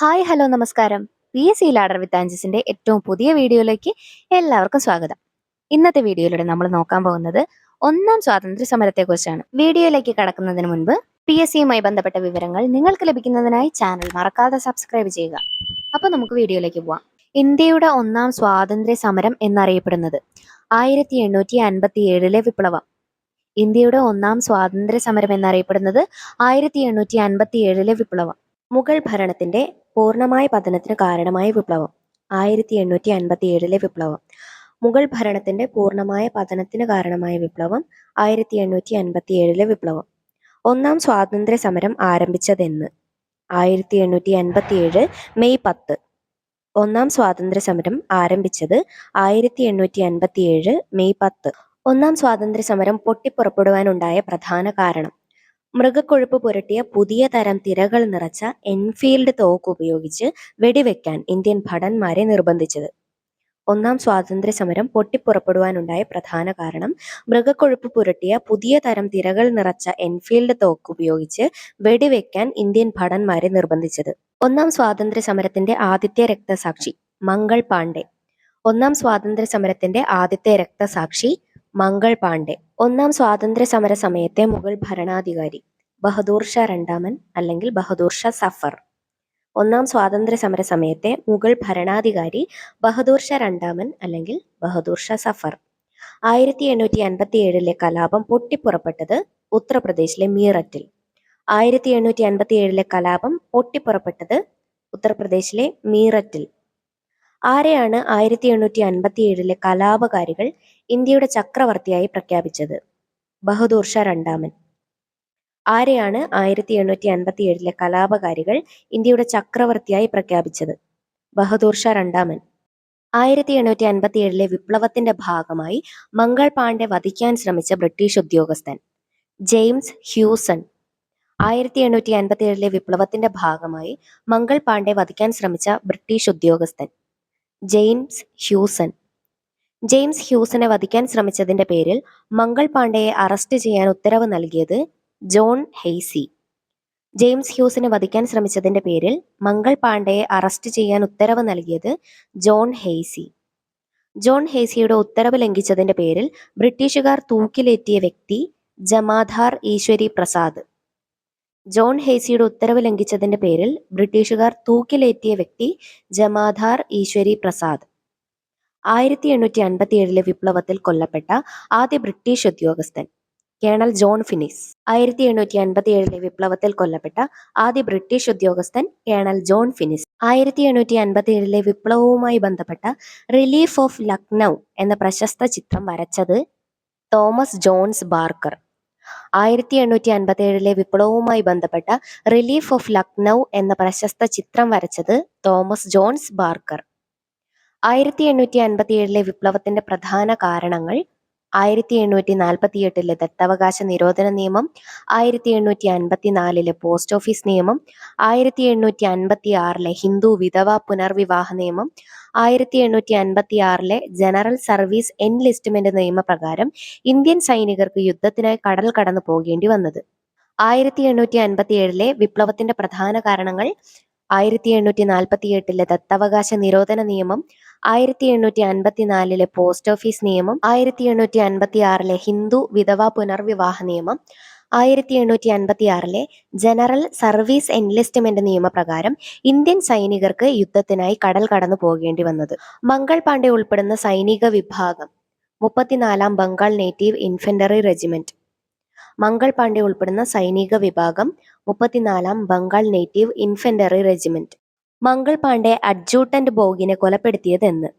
Hi hello നമസ്കാരം. P S C ladder with ആഞ്ചസിന്റെ ഏറ്റവും പുതിയ വീഡിയോയിലേക്ക് എല്ലാവർക്കും സ്വാഗതം. ഇന്നത്തെ വീഡിയോയിലൂടെ നമ്മൾ നോക്കാൻ പോകുന്നത് ഒന്നാം സ്വാതന്ത്ര്യ സമരത്തെക്കുറിച്ചാണ്. വീഡിയോയിലേക്ക് കടക്കുന്നതിന് മുൻപ് പി എസ് സിയുമായി ബന്ധപ്പെട്ട വിവരങ്ങൾ നിങ്ങൾക്ക് ലഭിക്കുന്നതിനായി ചാനൽ മറക്കാതെ സബ്സ്ക്രൈബ് ചെയ്യുക. അപ്പൊ നമുക്ക് വീഡിയോയിലേക്ക് പോവാം. ഇന്ത്യയുടെ ഒന്നാം സ്വാതന്ത്ര്യ സമരം എന്നറിയപ്പെടുന്നത് ആയിരത്തി എണ്ണൂറ്റി അൻപത്തി ഏഴിലെ വിപ്ലവം. ഇന്ത്യയുടെ ഒന്നാം സ്വാതന്ത്ര്യ സമരം എന്നറിയപ്പെടുന്നത് ആയിരത്തി എണ്ണൂറ്റി അൻപത്തി ഏഴിലെ വിപ്ലവം. മുഗൾ ഭരണത്തിന്റെ പൂർണമായ പതനത്തിന് കാരണമായ വിപ്ലവം ആയിരത്തി എണ്ണൂറ്റി അൻപത്തി ഏഴിലെ വിപ്ലവം. മുഗൾ ഭരണത്തിന്റെ പൂർണമായ പതനത്തിന് കാരണമായ വിപ്ലവം ആയിരത്തി എണ്ണൂറ്റി അൻപത്തി ഏഴിലെ വിപ്ലവം. ഒന്നാം സ്വാതന്ത്ര്യ സമരം ആരംഭിച്ചതെന്ന് ആയിരത്തി എണ്ണൂറ്റി അൻപത്തി ഏഴ് മെയ് പത്ത്. ഒന്നാം സ്വാതന്ത്ര്യ സമരം ആരംഭിച്ചത് ആയിരത്തി എണ്ണൂറ്റി അൻപത്തി ഏഴ് മെയ് പത്ത്. ഒന്നാം സ്വാതന്ത്ര്യ സമരം പൊട്ടിപ്പുറപ്പെടുവാനുണ്ടായ പ്രധാന കാരണം മൃഗക്കൊഴുപ്പ് പുരട്ടിയ പുതിയ തരം തിരകൾ നിറച്ച എൻഫീൽഡ് തോക്ക് ഉപയോഗിച്ച് വെടിവെക്കാൻ ഇന്ത്യൻ ഭടന്മാരെ നിർബന്ധിച്ചത്. ഒന്നാം സ്വാതന്ത്ര്യ സമരം പൊട്ടിപ്പുറപ്പെടുവാനുണ്ടായ പ്രധാന കാരണം മൃഗക്കൊഴുപ്പ് പുരട്ടിയ പുതിയ തരം തിരകൾ നിറച്ച എൻഫീൽഡ് തോക്ക് ഉപയോഗിച്ച് വെടിവെക്കാൻ ഇന്ത്യൻ ഭടന്മാരെ നിർബന്ധിച്ചത്. ഒന്നാം സ്വാതന്ത്ര്യ സമരത്തിന്റെ ആദ്യത്തെ രക്തസാക്ഷി മംഗൾ പാണ്ഡെ. ഒന്നാം സ്വാതന്ത്ര്യ സമരത്തിന്റെ ആദ്യത്തെ രക്തസാക്ഷി മംഗൾ പാണ്ഡെ. ഒന്നാം സ്വാതന്ത്ര്യ സമര സമയത്തെ മുഗൾ ഭരണാധികാരി. ബഹദൂർ ഷാ രണ്ടാമൻ അല്ലെങ്കിൽ ബഹദൂർ ഷാ സഫർ. ഒന്നാം സ്വാതന്ത്ര്യ സമര സമയത്തെ മുഗൾ ഭരണാധികാരി ബഹദൂർ ഷാ രണ്ടാമൻ അല്ലെങ്കിൽ ബഹദൂർ ഷാ സഫർ. ആയിരത്തി എണ്ണൂറ്റി അൻപത്തി ഏഴിലെ കലാപം പൊട്ടിപ്പുറപ്പെട്ടത് ഉത്തർപ്രദേശിലെ മീററ്റിൽ. ആയിരത്തി എണ്ണൂറ്റി അൻപത്തി ഏഴിലെ കലാപം പൊട്ടിപ്പുറപ്പെട്ടത് ഉത്തർപ്രദേശിലെ മീററ്റിൽ. ആരെയാണ് ആയിരത്തി എണ്ണൂറ്റി അൻപത്തി ഏഴിലെ കലാപകാരികൾ ഇന്ത്യയുടെ ചക്രവർത്തിയായി പ്രഖ്യാപിച്ചത്? ബഹദൂർ ഷാ രണ്ടാമൻ. ആരെയാണ് ആയിരത്തി എണ്ണൂറ്റി അൻപത്തി ഏഴിലെ കലാപകാരികൾ ഇന്ത്യയുടെ ചക്രവർത്തിയായി പ്രഖ്യാപിച്ചത്? ബഹദൂർ ഷാ രണ്ടാമൻ. ആയിരത്തി എണ്ണൂറ്റി അൻപത്തി ഏഴിലെ വിപ്ലവത്തിന്റെ ഭാഗമായി മംഗൾ പാണ്ഡെ വധിക്കാൻ ശ്രമിച്ച ബ്രിട്ടീഷ് ഉദ്യോഗസ്ഥൻ ജെയിംസ് ഹ്യൂസൺ. ആയിരത്തി എണ്ണൂറ്റി അൻപത്തി ഏഴിലെ വിപ്ലവത്തിന്റെ ഭാഗമായി മംഗൾ പാണ്ഡെ വധിക്കാൻ ശ്രമിച്ച ബ്രിട്ടീഷ് ഉദ്യോഗസ്ഥൻ ജെയിംസ് ഹ്യൂസൺ. ജെയിംസ് ഹ്യൂസനെ വധിക്കാൻ ശ്രമിച്ചതിന്റെ പേരിൽ മംഗൾ പാണ്ഡെയെ അറസ്റ്റ് ചെയ്യാൻ ഉത്തരവ് നൽകിയത് ജോൺ ഹെയ്സി. ജെയിംസ് ഹ്യൂസിനെ വധിക്കാൻ ശ്രമിച്ചതിന്റെ പേരിൽ മംഗൾ പാണ്ഡെയെ അറസ്റ്റ് ചെയ്യാൻ ഉത്തരവ് നൽകിയത് ജോൺ ഹെയ്സി. ജോൺ ഹെയ്സിയുടെ ഉത്തരവ് ലംഘിച്ചതിന്റെ പേരിൽ ബ്രിട്ടീഷുകാർ തൂക്കിലേറ്റിയ വ്യക്തി ജമാധാർ ഈശ്വരി പ്രസാദ്. ജോൺ ഹേസിയുടെ ഉത്തരവ് ലംഘിച്ചതിന്റെ പേരിൽ ബ്രിട്ടീഷുകാർ തൂക്കിലേറ്റിയ വ്യക്തി ജമാധാർ ഈശ്വരി പ്രസാദ്. ആയിരത്തി എണ്ണൂറ്റി അൻപത്തി ഏഴിലെ വിപ്ലവത്തിൽ കൊല്ലപ്പെട്ട ആദ്യ ബ്രിട്ടീഷ് ഉദ്യോഗസ്ഥൻ കേണൽ ജോൺ ഫിനിസ്. ആയിരത്തി എണ്ണൂറ്റി അൻപത്തി ഏഴിലെ വിപ്ലവത്തിൽ കൊല്ലപ്പെട്ട ആദ്യ ബ്രിട്ടീഷ് ഉദ്യോഗസ്ഥൻ കേണൽ ജോൺ ഫിനിസ്. ആയിരത്തി എണ്ണൂറ്റി അൻപത്തി ഏഴിലെ വിപ്ലവവുമായി ബന്ധപ്പെട്ട റിലീഫ് ഓഫ് ലക്നൗ എന്ന പ്രശസ്ത ചിത്രം വരച്ചത് തോമസ് ജോൺസ് ബാർക്കർ. ആയിരത്തി എണ്ണൂറ്റി അൻപത്തി ഏഴിലെ വിപ്ലവവുമായി ബന്ധപ്പെട്ട റിലീഫ് ഓഫ് ലക്നൗ എന്ന പ്രശസ്ത ചിത്രം വരച്ചത് തോമസ് ജോൺസ് ബാർക്കർ. ആയിരത്തി എണ്ണൂറ്റി അൻപത്തി ഏഴിലെ വിപ്ലവത്തിന്റെ പ്രധാന കാരണങ്ങൾ ആയിരത്തി എണ്ണൂറ്റി നാൽപ്പത്തി എട്ടിലെ ദത്തവകാശ നിരോധന നിയമം ആയിരത്തി എണ്ണൂറ്റി അൻപത്തി നാലിലെ പോസ്റ്റ് ഓഫീസ് നിയമം ആയിരത്തി എണ്ണൂറ്റി അൻപത്തി ആറിലെ ഹിന്ദു വിധവ പുനർവിവാഹ നിയമം ആയിരത്തി എണ്ണൂറ്റി അൻപത്തി ആറിലെ ജനറൽ സർവീസ് എൻലിസ്റ്റ്മെന്റ് നിയമപ്രകാരം ഇന്ത്യൻ സൈനികർക്ക് യുദ്ധത്തിനായി കടൽ കടന്നു പോകേണ്ടി വന്നത്. ആയിരത്തി എണ്ണൂറ്റി അൻപത്തി ഏഴിലെ വിപ്ലവത്തിന്റെ പ്രധാന കാരണങ്ങൾ ആയിരത്തി എണ്ണൂറ്റി നാൽപ്പത്തി എട്ടിലെ ദത്തവകാശ നിരോധന നിയമം ആയിരത്തി എണ്ണൂറ്റി അൻപത്തിനാലിലെ പോസ്റ്റ് ഓഫീസ് നിയമം ആയിരത്തി എണ്ണൂറ്റി അൻപത്തി ആറിലെ ഹിന്ദു വിധവ പുനർവിവാഹ നിയമം ആയിരത്തി എണ്ണൂറ്റി അൻപത്തി ആറിലെ ജനറൽ സർവീസ് എൻലിസ്റ്റ്മെന്റ് നിയമപ്രകാരം ഇന്ത്യൻ സൈനികർക്ക് യുദ്ധത്തിനായി കടൽ കടന്നു പോകേണ്ടി വന്നത്. മംഗൾ പാണ്ഡെ ഉൾപ്പെടുന്ന സൈനിക വിഭാഗം മുപ്പത്തിനാലാം Bengal native infantry regiment. Mangal Pandey ഉൾപ്പെടുന്ന സൈനിക വിഭാഗം മുപ്പത്തിനാലാം Bengal native infantry regiment. Mangal Pandey adjutant ബോഗിനെ കൊലപ്പെടുത്തിയതെന്ന്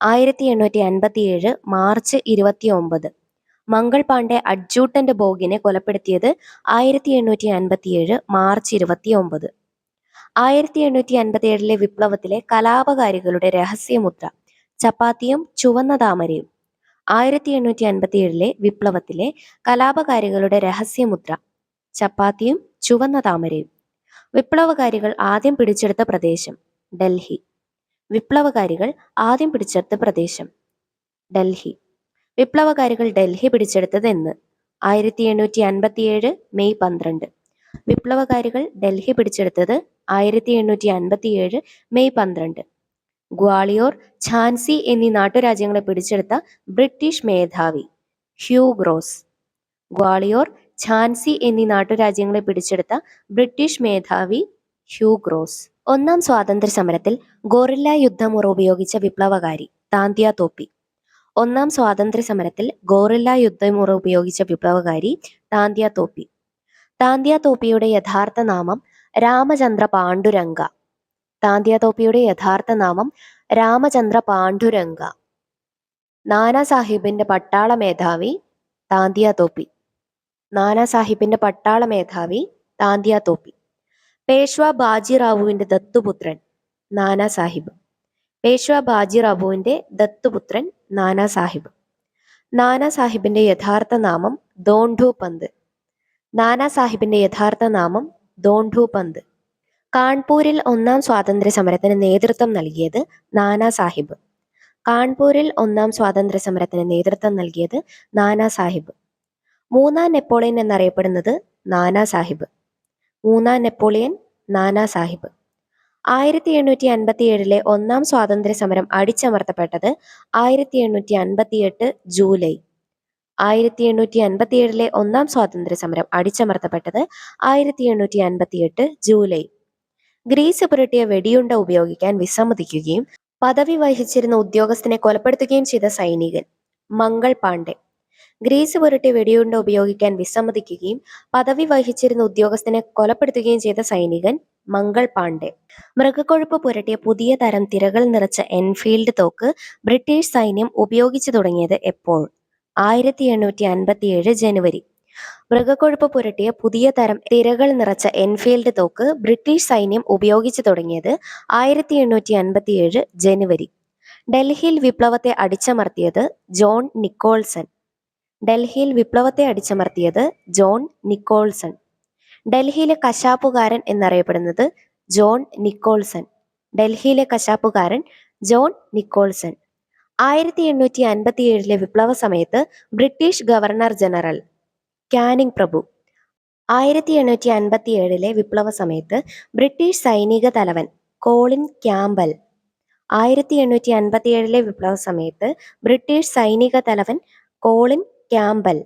ആയിരത്തി എണ്ണൂറ്റി അൻപത്തി ഏഴ് മാർച്ച് ഇരുപത്തി ഒമ്പത് മംഗൾ പാണ്ഡെ അഡ്ജൂട്ടന്റ് ബോഗിനെ കൊലപ്പെടുത്തിയത് ആയിരത്തി എണ്ണൂറ്റി അൻപത്തി ഏഴ് മാർച്ച് ഇരുപത്തി ഒമ്പത് ആയിരത്തി എണ്ണൂറ്റി അൻപത്തി ഏഴിലെ വിപ്ലവത്തിലെ കലാപകാരികളുടെ രഹസ്യമുദ്ര ചപ്പാത്തിയും ചുവന്ന താമരയും. ആയിരത്തി എണ്ണൂറ്റി അൻപത്തി ഏഴിലെ വിപ്ലവത്തിലെ കലാപകാരികളുടെ രഹസ്യമുദ്ര ചപ്പാത്തിയും ചുവന്ന താമരയും. വിപ്ലവകാരികൾ ആദ്യം പിടിച്ചെടുത്ത പ്രദേശം ഡൽഹി. വിപ്ലവകാരികൾ ആദ്യം പിടിച്ചെടുത്ത പ്രദേശം ഡൽഹി. വിപ്ലവകാരികൾ ഡൽഹി പിടിച്ചെടുത്തത് എന്ന് ആയിരത്തി എണ്ണൂറ്റി അൻപത്തി ഏഴ് മെയ് പന്ത്രണ്ട്. വിപ്ലവകാരികൾ ഡൽഹി പിടിച്ചെടുത്തത് ആയിരത്തി എണ്ണൂറ്റി അൻപത്തി ഏഴ് മെയ് പന്ത്രണ്ട്. ഗ്വാളിയോർ ഝാൻസി എന്നീ നാട്ടുരാജ്യങ്ങളെ പിടിച്ചെടുത്ത ബ്രിട്ടീഷ് മേധാവി ഹ്യൂ ഗ്രോസ്. ഗ്വാളിയോർ ഝാൻസി എന്നീ നാട്ടുരാജ്യങ്ങളെ പിടിച്ചെടുത്ത ബ്രിട്ടീഷ് മേധാവി ഹ്യൂ ഗ്രോസ്. ഒന്നാം സ്വാതന്ത്ര്യ സമരത്തിൽ ഗോറില്ല യുദ്ധമുറ ഉപയോഗിച്ച വിപ്ലവകാരി താന്തിയ തോപ്പി. ഒന്നാം സ്വാതന്ത്ര്യ സമരത്തിൽ ഗോറില്ല യുദ്ധമുറ ഉപയോഗിച്ച വിപ്ലവകാരി താന്തിയ തോപ്പി. താന്തിയ തോപ്പിയുടെ യഥാർത്ഥ നാമം രാമചന്ദ്ര പാണ്ഡുരംഗ. താന്തിയ തോപ്പിയുടെ യഥാർത്ഥ നാമം രാമചന്ദ്ര പാണ്ഡുരംഗ. നാനാ സാഹിബിന്റെ പട്ടാള മേധാവി താന്തിയ തോപ്പി. നാനാ സാഹിബിന്റെ പട്ടാള മേധാവി താന്തിയ തോപ്പി. പേഷ്വ ബാജിറാവുവിന്റെ ദത്തുപുത്രൻ നാനാ സാഹിബ്. പേഷ്വ ബാജിറാവുവിന്റെ ദത്തുപുത്രൻ നാനാ സാഹിബ് നാനാ സാഹിബിന്റെ യഥാർത്ഥ നാമം ദോണ്ഡു പന്ത്. നാനാ സാഹിബിന്റെ യഥാർത്ഥ നാമം ദോണ്ഡു പന്ത്. കാൺപൂരിൽ ഒന്നാം സ്വാതന്ത്ര്യ സമരത്തിന് നേതൃത്വം നൽകിയത് നാനാ സാഹിബ് കാൺപൂരിൽ ഒന്നാം സ്വാതന്ത്ര്യ സമരത്തിന് നേതൃത്വം നൽകിയത് നാനാ സാഹിബ് മൂന്നാം നെപ്പോളിയൻ എന്നറിയപ്പെടുന്നത് നാനാ സാഹിബ് മൂന്നാം നെപ്പോളിയൻ നാനാ സാഹിബ് ആയിരത്തി എണ്ണൂറ്റി അൻപത്തി ഏഴിലെ ഒന്നാം സ്വാതന്ത്ര്യ സമരം അടിച്ചമർത്തപ്പെട്ടത് ആയിരത്തി എണ്ണൂറ്റി അൻപത്തി എട്ട് ജൂലൈ. ആയിരത്തി എണ്ണൂറ്റി അൻപത്തി ഏഴിലെ ഒന്നാം സ്വാതന്ത്ര്യ സമരം അടിച്ചമർത്തപ്പെട്ടത് ആയിരത്തി എണ്ണൂറ്റി അൻപത്തി എട്ട് ജൂലൈ. ഗ്രീസ് പുരട്ടിയ വെടിയുണ്ട ഉപയോഗിക്കാൻ വിസമ്മതിക്കുകയും പദവി വഹിച്ചിരുന്ന ഉദ്യോഗസ്ഥനെ കൊലപ്പെടുത്തുകയും ചെയ്ത സൈനികൻ മംഗൾ പാണ്ഡെ. ഗ്രീസ് പുരട്ടി വെടിയുണ്ട ഉപയോഗിക്കാൻ വിസമ്മതിക്കുകയും പദവി വഹിച്ചിരുന്ന ഉദ്യോഗസ്ഥനെ കൊലപ്പെടുത്തുകയും ചെയ്ത സൈനികൻ മംഗൾ പാണ്ഡെ. മൃഗക്കൊഴുപ്പ് പുരട്ടിയ പുതിയ തരം തിരകൾ നിറച്ച എൻഫീൽഡ് തോക്ക് ബ്രിട്ടീഷ് സൈന്യം ഉപയോഗിച്ചു തുടങ്ങിയത് എപ്പോൾ? ആയിരത്തി എണ്ണൂറ്റി അൻപത്തി ഏഴ് ജനുവരി. മൃഗക്കൊഴുപ്പ് പുരട്ടിയ പുതിയ തരം തിരകൾ നിറച്ച എൻഫീൽഡ് തോക്ക് ബ്രിട്ടീഷ് സൈന്യം ഉപയോഗിച്ചു തുടങ്ങിയത് ആയിരത്തി എണ്ണൂറ്റി അൻപത്തി ഏഴ് ജനുവരി. ഡൽഹിയിൽ വിപ്ലവത്തെ അടിച്ചമർത്തിയത് ജോൺ നിക്കോൾസൺ. ഡൽഹിയിൽ വിപ്ലവത്തെ അടിച്ചമർത്തിയത് ജോൺ നിക്കോൾസൺ. ഡൽഹിയിലെ കശാപ്പുകാരൻ എന്നറിയപ്പെടുന്നത് ജോൺ നിക്കോൾസൺ. ഡൽഹിയിലെ കശാപ്പുകാരൻ ജോൺ നിക്കോൾസൺ. ആയിരത്തി എണ്ണൂറ്റി അൻപത്തി ഏഴിലെ വിപ്ലവ സമയത്ത് ബ്രിട്ടീഷ് ഗവർണർ ജനറൽ ക്യാനിങ് പ്രഭു. ആയിരത്തി എണ്ണൂറ്റി അൻപത്തി ഏഴിലെ വിപ്ലവ സമയത്ത് ബ്രിട്ടീഷ് സൈനിക തലവൻ കോളിൻ ക്യാമ്പൽ. ആയിരത്തി എണ്ണൂറ്റി അൻപത്തി ഏഴിലെ വിപ്ലവ സമയത്ത് ബ്രിട്ടീഷ് സൈനിക തലവൻ കോളിൻ ക്യാമ്പൽ.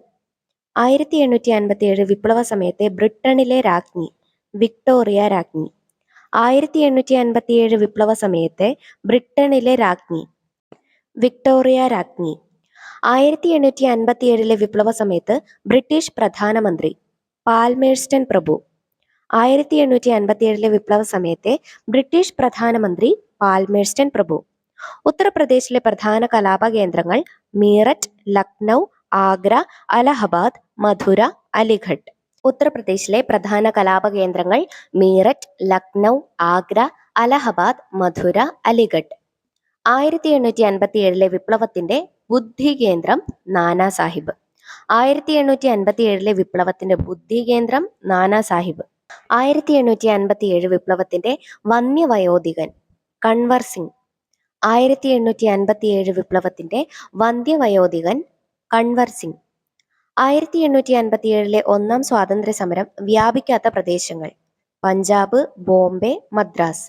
ആയിരത്തി എണ്ണൂറ്റി അൻപത്തി ഏഴ് വിപ്ലവ സമയത്തെ ബ്രിട്ടനിലെ രാജ്ഞി വിക്ടോറിയ രാജ്ഞി. ആയിരത്തി എണ്ണൂറ്റി അൻപത്തി ഏഴ് വിപ്ലവ സമയത്തെ ബ്രിട്ടനിലെ രാജ്ഞി വിക്ടോറിയ രാജ്ഞി. ആയിരത്തി എണ്ണൂറ്റി അൻപത്തി ഏഴിലെ വിപ്ലവ സമയത്ത് ബ്രിട്ടീഷ് പ്രധാനമന്ത്രി പാൽമേഴ്സ്റ്റൺ പ്രഭു. ആയിരത്തി എണ്ണൂറ്റി അൻപത്തി ഏഴിലെ വിപ്ലവ സമയത്തെ ബ്രിട്ടീഷ് പ്രധാനമന്ത്രി പാൽമേഴ്സ്റ്റൺ പ്രഭു. ഉത്തർപ്രദേശിലെ പ്രധാന കലാപ കേന്ദ്രങ്ങൾ മീററ്റ് ലക്നൗ ആഗ്ര അലഹബാദ് മധുര അലിഘട്ട്. ഉത്തർപ്രദേശിലെ പ്രധാന കലാപ കേന്ദ്രങ്ങൾ മീററ്റ് ലക്നൗ ആഗ്ര അലഹബാദ് മധുര അലിഘട്ട്. ആയിരത്തി എണ്ണൂറ്റി അൻപത്തി ഏഴിലെ വിപ്ലവത്തിന്റെ ബുദ്ധി കേന്ദ്രം നാനാ സാഹിബ് ആയിരത്തി എണ്ണൂറ്റി അൻപത്തി ഏഴിലെ വിപ്ലവത്തിന്റെ ബുദ്ധി കേന്ദ്രം നാനാ സാഹിബ് ആയിരത്തി എണ്ണൂറ്റി അൻപത്തി ഏഴ് വിപ്ലവത്തിന്റെ വന്യവയോധികൻ കൺവർ സിംഗ്. ആയിരത്തി എണ്ണൂറ്റി അൻപത്തി ഏഴ് വിപ്ലവത്തിന്റെ വന്ധ്യവയോധികൻ കൺവർ സിംഗ്. ആയിരത്തി എണ്ണൂറ്റി അൻപത്തി ഏഴിലെ ഒന്നാം സ്വാതന്ത്ര്യ സമരം വ്യാപിക്കാത്ത പ്രദേശങ്ങൾ. പഞ്ചാബ് ബോംബെ മദ്രാസ്.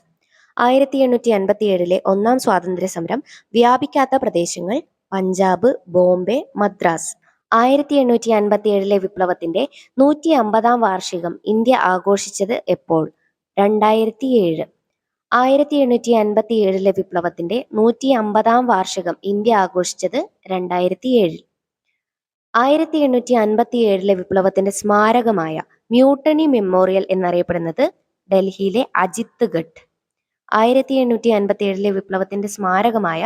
ആയിരത്തി എണ്ണൂറ്റി അൻപത്തി ഏഴിലെ ഒന്നാം സ്വാതന്ത്ര്യ സമരം വ്യാപിക്കാത്ത പ്രദേശങ്ങൾ പഞ്ചാബ് ബോംബെ മദ്രാസ്. ആയിരത്തി എണ്ണൂറ്റി അൻപത്തി ഏഴിലെ വിപ്ലവത്തിന്റെ നൂറ്റി അമ്പതാം വാർഷികം ഇന്ത്യ ആഘോഷിച്ചത് എപ്പോൾ? രണ്ടായിരത്തി ഏഴ് ആയിരത്തി എണ്ണൂറ്റി അൻപത്തി ഏഴിലെ വിപ്ലവത്തിന്റെ നൂറ്റി അമ്പതാം വാർഷികം ഇന്ത്യ ആഘോഷിച്ചത് രണ്ടായിരത്തി ഏഴിൽ ആയിരത്തി എണ്ണൂറ്റി അൻപത്തി ഏഴിലെ വിപ്ലവത്തിന്റെ സ്മാരകമായ മ്യൂട്ടണി മെമ്മോറിയൽ എന്നറിയപ്പെടുന്നത് ഡൽഹിയിലെ അജിത്ത് ഗഡ് ആയിരത്തി എണ്ണൂറ്റി അൻപത്തി ഏഴിലെ വിപ്ലവത്തിന്റെ സ്മാരകമായ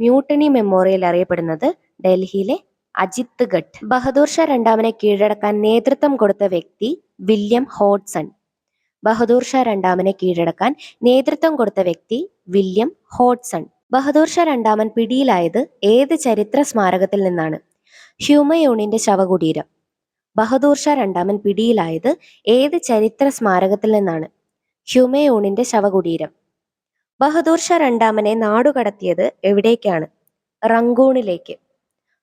മ്യൂട്ടണി മെമ്മോറിയൽ അറിയപ്പെടുന്നത് ഡൽഹിയിലെ അജിത്ത് ഗഡ് ബഹദൂർ ഷാ രണ്ടാമനെ കീഴടക്കാൻ നേതൃത്വം കൊടുത്ത വ്യക്തി വില്യം ഹോഡ്സൺ ബഹദൂർ ഷാ രണ്ടാമനെ കീഴടക്കാൻ നേതൃത്വം കൊടുത്ത വ്യക്തി വില്യം ഹോഡ്സൺ ബഹദൂർ ഷാ രണ്ടാമൻ പിടിയിലായത് ഏത് ചരിത്ര സ്മാരകത്തിൽ നിന്നാണ്? ഹ്യൂമയൂണിന്റെ ശവകുടീരം. ബഹദൂർ ഷാ രണ്ടാമൻ പിടിയിലായത് ഏത് ചരിത്ര സ്മാരകത്തിൽ നിന്നാണ്? ഹ്യൂമയൂണിന്റെ ശവകുടീരം. ബഹദൂർ ഷാ രണ്ടാമനെ നാടുകടത്തിയത് എവിടേക്കാണ്? റങ്കൂണിലേക്ക്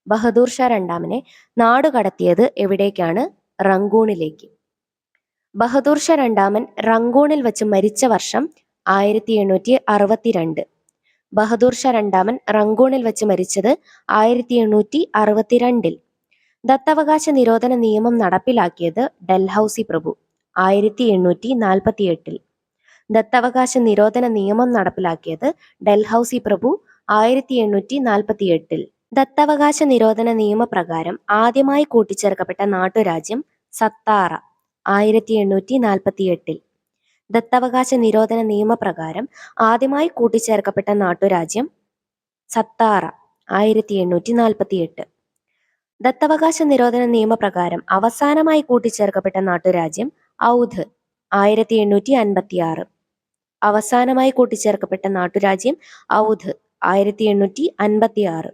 ബഹദൂർ ഷാ രണ്ടാമനെ നാടുകടത്തിയത് എവിടേക്കാണ്? റങ്കൂണിലേക്ക് ബഹദൂർ ഷാ രണ്ടാമൻ റങ്കൂണിൽ വെച്ച് മരിച്ച വർഷം ആയിരത്തി എണ്ണൂറ്റി അറുപത്തിരണ്ട്. ബഹദൂർ ഷാ രണ്ടാമൻ റങ്കൂണിൽ വെച്ച് മരിച്ചത് ആയിരത്തി എണ്ണൂറ്റി അറുപത്തിരണ്ടിൽ ദത്തവകാശ നിരോധന നിയമം നടപ്പിലാക്കിയത് ഡൽഹൌസി പ്രഭു ആയിരത്തി എണ്ണൂറ്റി നാൽപ്പത്തി എട്ടിൽ ദത്തവകാശ നിരോധന നിയമം നടപ്പിലാക്കിയത് ഡൽഹൌസി പ്രഭു ആയിരത്തി എണ്ണൂറ്റി നാൽപ്പത്തി എട്ടിൽ ദത്തവകാശ നിരോധന നിയമപ്രകാരം ആദ്യമായി കൂട്ടിച്ചേർക്കപ്പെട്ട നാട്ടുരാജ്യം സത്താറ ആയിരത്തി എണ്ണൂറ്റി നാൽപ്പത്തി എട്ടിൽ ദത്തവകാശ നിരോധന നിയമപ്രകാരം ആദ്യമായി കൂട്ടിച്ചേർക്കപ്പെട്ട നാട്ടുരാജ്യം സത്താറ ആയിരത്തി എണ്ണൂറ്റി നാൽപ്പത്തി എട്ട് ദത്തവകാശ നിരോധന നിയമപ്രകാരം അവസാനമായി കൂട്ടിച്ചേർക്കപ്പെട്ട നാട്ടുരാജ്യം ഔധ് ആയിരത്തി എണ്ണൂറ്റി അൻപത്തി ആറ് അവസാനമായി കൂട്ടിച്ചേർക്കപ്പെട്ട നാട്ടുരാജ്യം ഔധ് ആയിരത്തി എണ്ണൂറ്റി അൻപത്തി ആറ്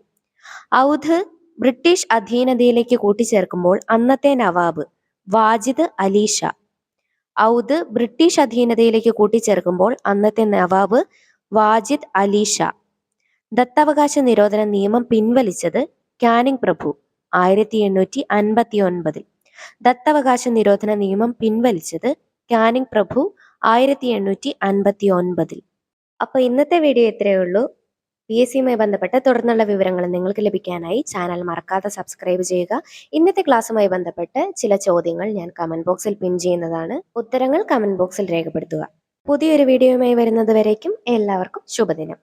ഔധ് ബ്രിട്ടീഷ് അധീനതയിലേക്ക് കൂട്ടിച്ചേർക്കുമ്പോൾ അന്നത്തെ നവാബ് വാജിദ് അലി ഷാ ഔദ് ബ്രിട്ടീഷ് അധീനതയിലേക്ക് കൂട്ടിച്ചേർക്കുമ്പോൾ അന്നത്തെ നവാബ് വാജിദ് അലി ഷാ. ദത്തവകാശ നിരോധന നിയമം പിൻവലിച്ചത് കാനിങ് പ്രഭു ആയിരത്തി എണ്ണൂറ്റി അൻപത്തി ഒൻപതിൽ ദത്തവകാശ നിരോധന നിയമം പിൻവലിച്ചത് കാനിങ് പ്രഭു ആയിരത്തി എണ്ണൂറ്റി അൻപത്തി ഒൻപതിൽ അപ്പോൾ ഇന്നത്തെ വീഡിയോ ഇത്രയേ ഉള്ളൂ. പി എസ് സിയുമായി ബന്ധപ്പെട്ട തുടർന്നുള്ള വിവരങ്ങൾ നിങ്ങൾക്ക് ലഭിക്കാനായി ചാനൽ മറക്കാതെ സബ്സ്ക്രൈബ് ചെയ്യുക. ഇന്നത്തെ ക്ലാസ്സുമായി ബന്ധപ്പെട്ട് ചില ചോദ്യങ്ങൾ ഞാൻ കമന്റ് ബോക്സിൽ പിൻ ചെയ്യുന്നതാണ്. ഉത്തരങ്ങൾ കമന്റ് ബോക്സിൽ രേഖപ്പെടുത്തുക. പുതിയൊരു വീഡിയോയുമായി വരുന്നത് വരേക്കും എല്ലാവർക്കും ശുഭദിനം.